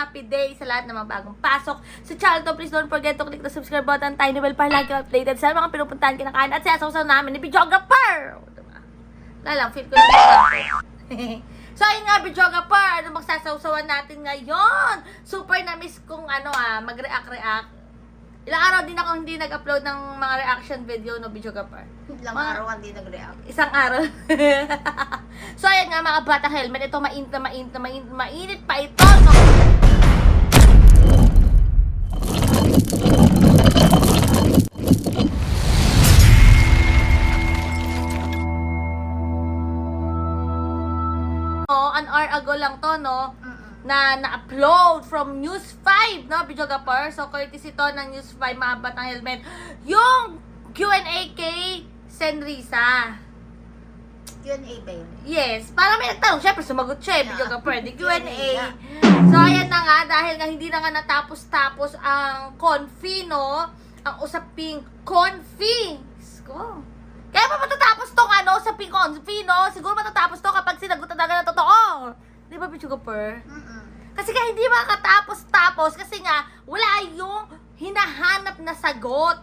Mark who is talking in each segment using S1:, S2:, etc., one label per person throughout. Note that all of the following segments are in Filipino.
S1: happy day sa lahat ng mga bagong pasok sa channel to. Please don't forget to click the subscribe button, tiny bell para lagi updated sa mga pinupuntahan kinakain at sa namin ni videographer. O, Diba? Wala lang, feel ko ako. so, ayun nga, videographer, ano magsasawsawan natin ngayon? Super na-miss kong ano ah, mag-react-react. Ilang araw din ako hindi nag-upload ng mga reaction video no videographer.
S2: Ilang
S1: Mga-
S2: araw hindi nag-react.
S1: Isang araw. so, ayan nga mga bata helmet. Ito mainit na mainit na mainit, mainit pa ito. No? An hour ago lang to, no? na na-upload from News 5, no, videographer. So, courtesy to ng News 5, mga batang helmet. Yung Q&A kay Senrisa.
S2: Q&A ba yun?
S1: Yes, para may nagtanong, syempre sumagot siya, eh,
S2: Yeah.
S1: videographer, di
S2: Q&A.
S1: So, ayan na nga, dahil nga hindi na nga natapos-tapos ang confi, no? Ang usaping confi. Ko. Kaya pa matatapos tong ano, usaping confi, no? Siguro matatapos to kapag sinagot na talaga ng totoo. Di ba, videographer?
S2: Mm-mm.
S1: Kasi nga hindi makakatapos-tapos kasi nga wala yung hinahanap na sagot.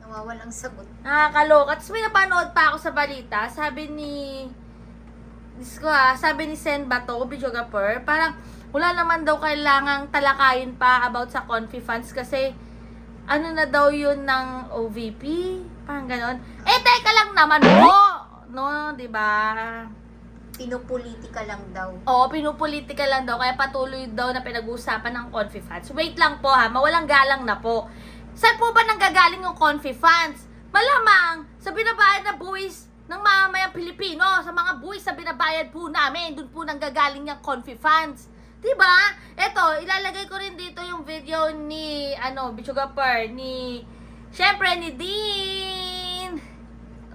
S2: Nawawalang sagot.
S1: Nakakaloka. Tapos may napanood pa ako sa balita, sabi ni Diyos ko ah, sabi ni Sen Bato, videographer, parang wala naman daw kailangang talakayin pa about sa confi funds kasi ano na daw yun ng OVP, parang ganon. Eh, teka lang naman po! No, di ba?
S2: Pinupolitika lang daw.
S1: Oo, pinupolitika lang daw, kaya patuloy daw na pinag-uusapan ng Confi funds. Wait lang po ha, mawalang galang na po. Saan po ba nanggagaling yung Confi funds? Malamang sa binabayad na buwis ng mamamayang Pilipino, sa mga buwis sa binabayad po namin, dun po nanggagaling yung Confi funds. Diba? Eto, ilalagay ko rin dito yung video ni, ano, Bichugapur, ni, syempre, ni Dean.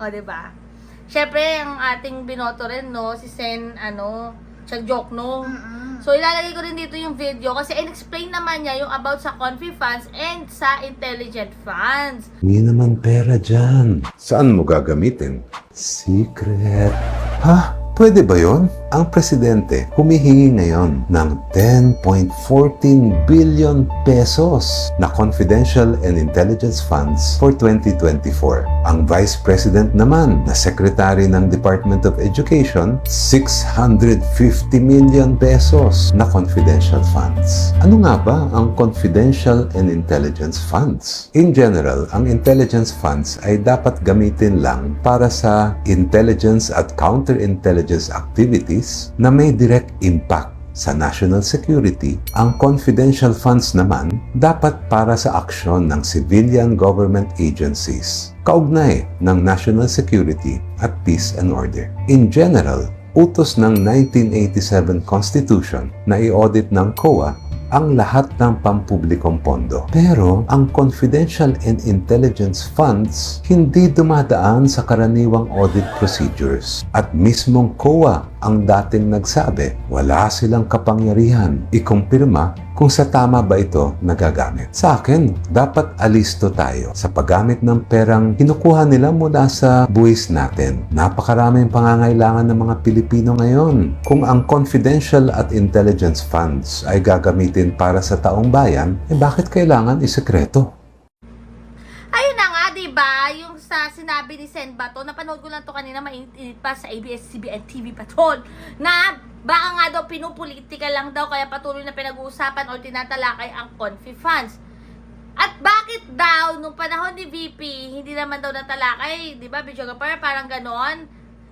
S1: O, diba? Syempre, ang ating binoto rin, no, si Sen, ano, siya joke, no?
S2: Mm-mm.
S1: So, ilalagay ko rin dito yung video kasi in-explain naman niya yung about sa Confi funds and sa intelligent funds.
S3: Hindi naman pera dyan. Saan mo gagamitin? Secret. Ha? Pwede ba yon? Ang presidente humihingi ngayon ng 10.14 billion pesos na confidential and intelligence funds for 2024. Ang vice president naman na secretary ng Department of Education, 650 million pesos na confidential funds. Ano nga ba ang confidential and intelligence funds? In general, ang intelligence funds ay dapat gamitin lang para sa intelligence at counterintelligence activities na may direct impact sa national security, ang confidential funds naman dapat para sa aksyon ng civilian government agencies, kaugnay ng national security at peace and order. In general, utos ng 1987 Constitution na i-audit ng COA ang lahat ng pampublikong pondo. Pero ang confidential and intelligence funds hindi dumadaan sa karaniwang audit procedures. At mismong COA ang dating nagsabi, wala silang kapangyarihan ikumpirma kung sa tama ba ito nagagamit. Sa akin, dapat alisto tayo sa paggamit ng perang kinukuha nila mula sa buwis natin. Napakaraming pangangailangan ng mga Pilipino ngayon. Kung ang confidential at intelligence funds ay gagamitin para sa taong bayan, eh bakit kailangan isekreto?
S1: Ayun na nga, di ba? Yung sa sinabi ni Sen Bato, napanood ko lang to kanina, mainit pa sa ABS-CBN TV Patrol, na baka nga daw pinupolitika lang daw, kaya patuloy na pinag-uusapan o tinatalakay ang Confi funds. At bakit daw, nung panahon ni VP, hindi naman daw natalakay, di ba, videographer, parang ganon?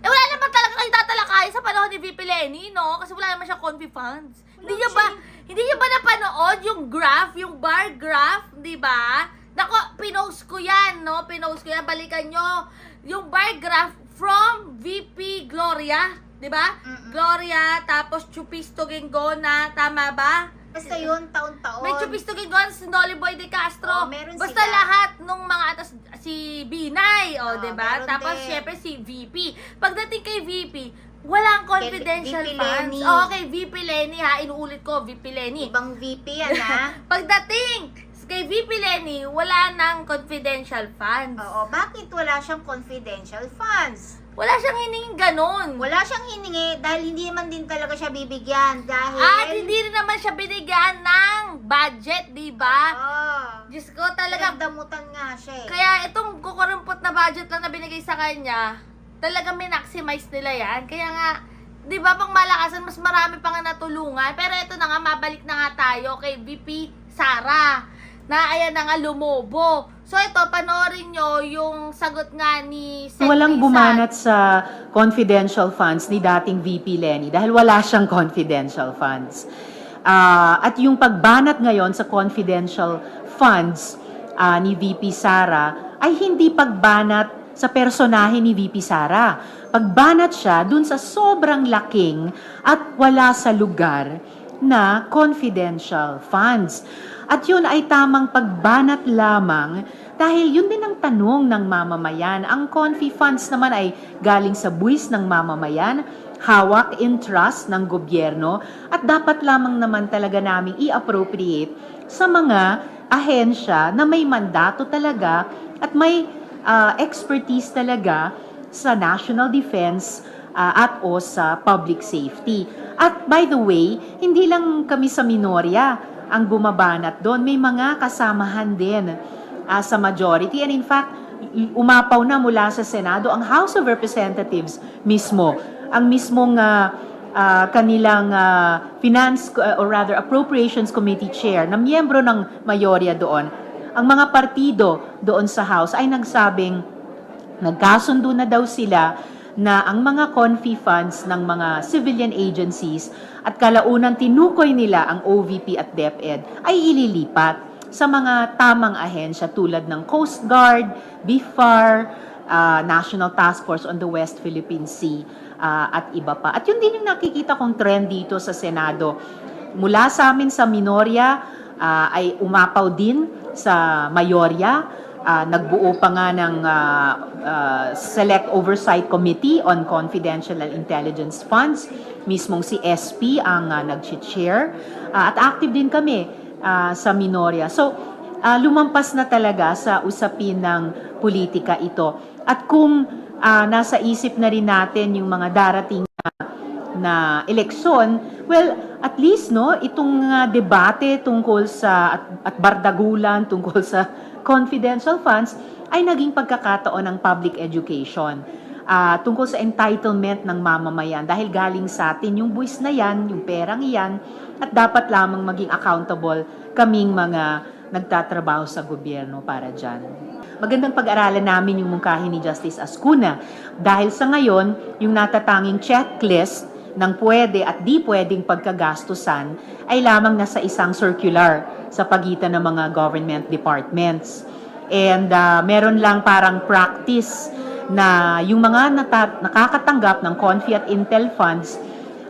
S1: Eh, wala naman talaga kayo tatalakay sa panahon ni VP Lenny, no? Kasi wala naman siya Confi funds. Hindi niyo ba, hindi niyo ba napanood yung graph, yung bar graph, di ba? Nako, pinost ko yan, no? Pinost ko yan. Balikan nyo yung bar graph from VP Gloria, di ba?
S2: Mm-mm.
S1: Gloria, tapos Chupisto Gingona, tama ba?
S2: Basta yun, taon-taon.
S1: May Chupisto Gingona, si Noli Boy de Castro.
S2: Oh, meron
S1: Basta
S2: sila.
S1: lahat nung mga atas, si Binay, o,
S2: Oh,
S1: di ba?
S2: meron
S1: Tapos,
S2: din.
S1: syempre, si VP. Pagdating kay VP, walang confidential
S2: VP
S1: funds.
S2: Lenny.
S1: Oh, okay, VP Lenny ha, inuulit ko, VP Lenny.
S2: Ibang VP yan, ha?
S1: Pagdating kay VP Lenny, wala nang confidential funds.
S2: Oo, bakit wala siyang confidential funds?
S1: Wala siyang hiningin ganun.
S2: Wala siyang hiningi dahil hindi naman din talaga siya bibigyan dahil...
S1: At hindi rin naman siya binigyan ng budget, di ba?
S2: Oh,
S1: Diyos ko, talaga.
S2: damutan nga siya eh.
S1: Kaya itong kukurumpot na budget lang na binigay sa kanya, talagang minmaximize nila yan. Kaya nga, di ba, pang malakasan, mas marami pa nga natulungan. Pero ito na nga, mabalik na nga tayo kay VP Sara na ayan na nga lumobo. So ito, panoorin nyo yung sagot nga ni Sen.
S4: Walang
S1: Risa.
S4: bumanat sa confidential funds ni dating VP Lenny dahil wala siyang confidential funds. Ah, at yung pagbanat ngayon sa confidential funds ah, ni VP Sara ay hindi pagbanat sa personahe ni VP Sara. Pagbanat siya dun sa sobrang laking at wala sa lugar na confidential funds. At yun ay tamang pagbanat lamang dahil yun din ang tanong ng mamamayan. Ang confi funds naman ay galing sa buwis ng mamamayan, hawak in trust ng gobyerno at dapat lamang naman talaga naming i-appropriate sa mga ahensya na may mandato talaga at may ah, expertise talaga sa national defense ah, at o sa public safety. At by the way, hindi lang kami sa Minoria ang bumabanat doon. May mga kasamahan din ah, sa majority. And in fact, umapaw na mula sa Senado ang House of Representatives mismo. Ang mismong ah, ah, kanilang ah, Finance uh, or rather Appropriations Committee Chair na miyembro ng mayorya doon. Ang mga partido doon sa House ay nagsabing nagkasundo na daw sila na ang mga confi funds ng mga civilian agencies at kalaunan tinukoy nila ang OVP at DepEd ay ililipat sa mga tamang ahensya tulad ng Coast Guard, BIFAR, ah, National Task Force on the West Philippine Sea ah, at iba pa. At yun din yung nakikita kong trend dito sa Senado. Mula sa amin sa Minoria ah, ay umapaw din sa Mayorya Ah, nagbuo pa nga ng ah, ah, Select Oversight Committee on Confidential and Intelligence Funds. Mismong si SP ang uh, nag-chair. Ah, at active din kami ah, sa Minoria. So, ah, lumampas na talaga sa usapin ng politika ito. At kung ah, nasa isip na rin natin yung mga darating na eleksyon, well, at least no, itong uh, debate tungkol sa at, at bardagulan tungkol sa confidential funds ay naging pagkakataon ng public education. Ah, tungkol sa entitlement ng mamamayan dahil galing sa atin yung buwis na yan, yung perang yan, at dapat lamang maging accountable kaming mga nagtatrabaho sa gobyerno para dyan. Magandang pag-aralan namin yung mungkahi ni Justice Ascuna dahil sa ngayon, yung natatanging checklist ng pwede at di pwedeng pagkagastusan ay lamang nasa isang circular sa pagitan ng mga government departments. And ah, meron lang parang practice na yung mga nakakatanggap ng Confi at Intel funds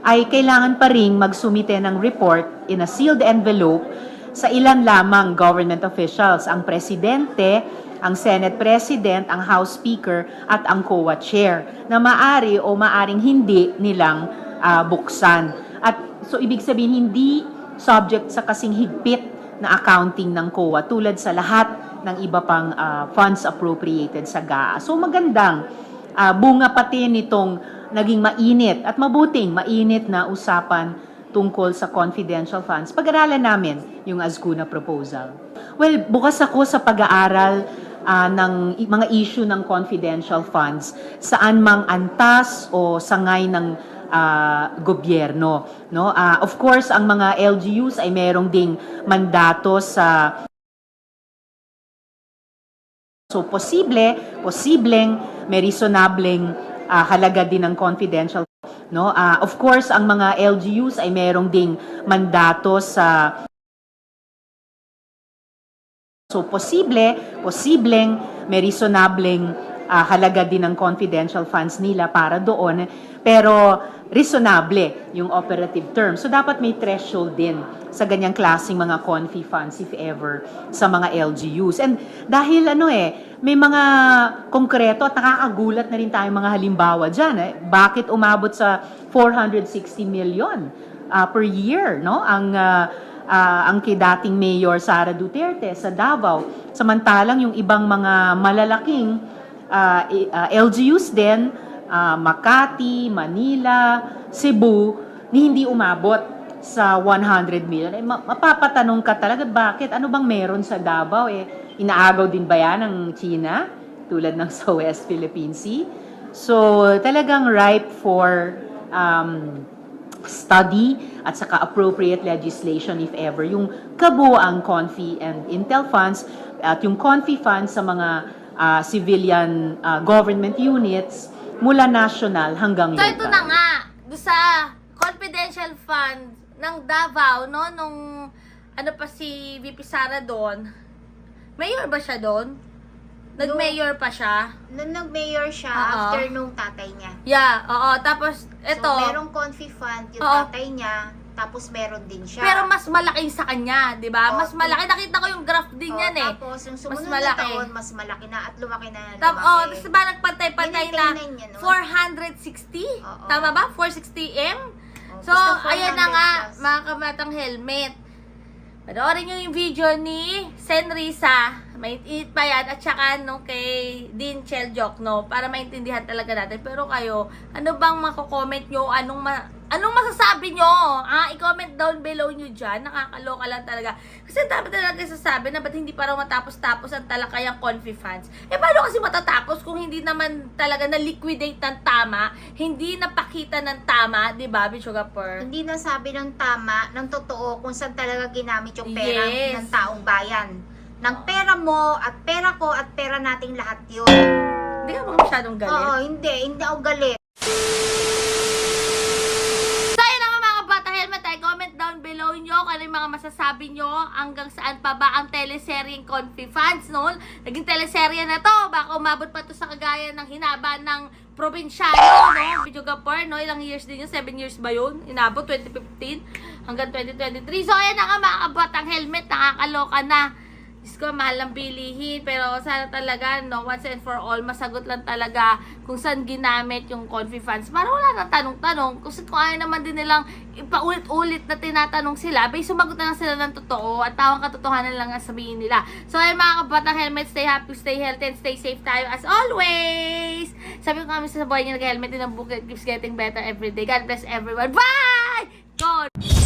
S4: ay kailangan pa ring magsumite ng report in a sealed envelope sa ilan lamang government officials, ang presidente, ang Senate President, ang House Speaker, at ang COA Chair, na maari o maaring hindi nilang ah, buksan. At so ibig sabihin, hindi subject sa kasing higpit na accounting ng COA tulad sa lahat ng iba pang ah, funds appropriated sa GAA. So magandang ah, bunga pati nitong naging mainit at mabuting mainit na usapan tungkol sa confidential funds. Pag-aralan namin yung Azcuna proposal. Well, bukas ako sa pag-aaral ah, ng mga issue ng confidential funds saan mang antas o sangay ng ah, gobyerno. No? Ah, of course, ang mga LGUs ay merong ding mandato sa So, posible, posibleng may reasonableng ah, halaga din ng confidential. No? Ah, of course, ang mga LGUs ay merong ding mandato sa So, posible, posibleng may reasonableng ah, halaga din ng confidential funds nila para doon. Pero reasonable yung operative term. So, dapat may threshold din sa ganyang klaseng mga confi funds if ever sa mga LGUs. And dahil ano eh, may mga konkreto at nakakagulat na rin tayong mga halimbawa dyan. Eh. Bakit umabot sa 460 million ah, per year no? ang ah, ah, ang kay dating Mayor Sara Duterte sa Davao. Samantalang yung ibang mga malalaking i- ah, LGUs din, ah, Makati, Manila, Cebu, ni hindi umabot sa 100 million. Eh, ma- mapapatanong ka talaga, bakit? Ano bang meron sa Davao? Eh, inaagaw din ba yan ng China? Tulad ng sa West Philippine Sea? So, talagang ripe for um, study at saka appropriate legislation if ever yung kabuang CONFI and Intel funds at yung CONFI funds sa mga ah, civilian ah, government units mula national hanggang
S1: So
S4: local.
S1: ito na nga, do sa confidential fund ng Davao, no, nung ano pa si VP Sara doon, mayor ba siya doon? Nag-mayor pa siya?
S2: Nung nag-mayor siya,
S1: Oo.
S2: after nung tatay niya.
S1: Yeah, oo. Tapos, ito,
S2: So, merong confi fund yung
S1: Oo.
S2: tatay niya, tapos meron din siya.
S1: pero mas malaki sa kanya, di ba?
S2: Oo.
S1: Mas malaki. Nakita ko yung graph din
S2: Oo,
S1: yan eh.
S2: Tapos, yung sumunod
S1: malaki.
S2: na taon, mas malaki na at lumaki na
S1: Tap,
S2: lumaki.
S1: oh, tapos ba nagpantay-pantay na
S2: Tinitingnan niya, no?
S1: 460?
S2: Oo.
S1: Tama ba? 460M?
S2: Oh,
S1: So, ayan na
S2: 400
S1: nga,
S2: plus.
S1: mga kamatang helmet. Panoorin nyo yung video ni Sen Risa. May it pa yan. At saka nung kay Dean Chel no Para maintindihan talaga natin. Pero kayo, ano bang mako-comment nyo? Anong ma Anong masasabi nyo? Ah, i-comment down below nyo dyan. Nakakaloka lang talaga. Kasi dapat talaga sasabi na ba't hindi pa raw matapos-tapos ang talakayang confi funds? Eh, paano kasi matatapos kung hindi naman talaga na-liquidate ng tama, hindi napakita ng tama, di ba, Bichugapur?
S2: Hindi na sabi ng tama, ng totoo, kung saan talaga ginamit yung pera
S1: Yes.
S2: ng taong bayan. Ng pera mo, at pera ko, at pera nating lahat yun.
S1: Hindi ka ba masyadong galit?
S2: Oo, hindi. Hindi ako galit.
S1: So, yun na nga mga bata helmet ay comment down below nyo kung ano yung mga masasabi nyo hanggang saan pa ba ang teleseryeng Confi fans no? Naging teleserye na to. Baka umabot pa to sa kagaya ng hinaba ng probinsyano, no? Video Gapor, no? Ilang years din yun? 7 years ba yun? Inabot 2015 hanggang 2023. So, ayan na nga mga kabatang helmet. Nakakaloka na. Diyos ko, mahal ang bilihin. Pero sana talaga, no, once and for all, masagot lang talaga kung saan ginamit yung confi funds. Para wala nang tanong-tanong. Kung kung ayaw naman din nilang ipaulit-ulit na tinatanong sila, bay sumagot na lang sila ng totoo at tawang katotohanan lang ang sabihin nila. So, ayun mga kabatang helmet, stay happy, stay healthy, and stay safe tayo as always! Sabi ko kami sa buhay niyo nag-helmet din ang bukid keeps getting better every day. God bless everyone. Bye! God!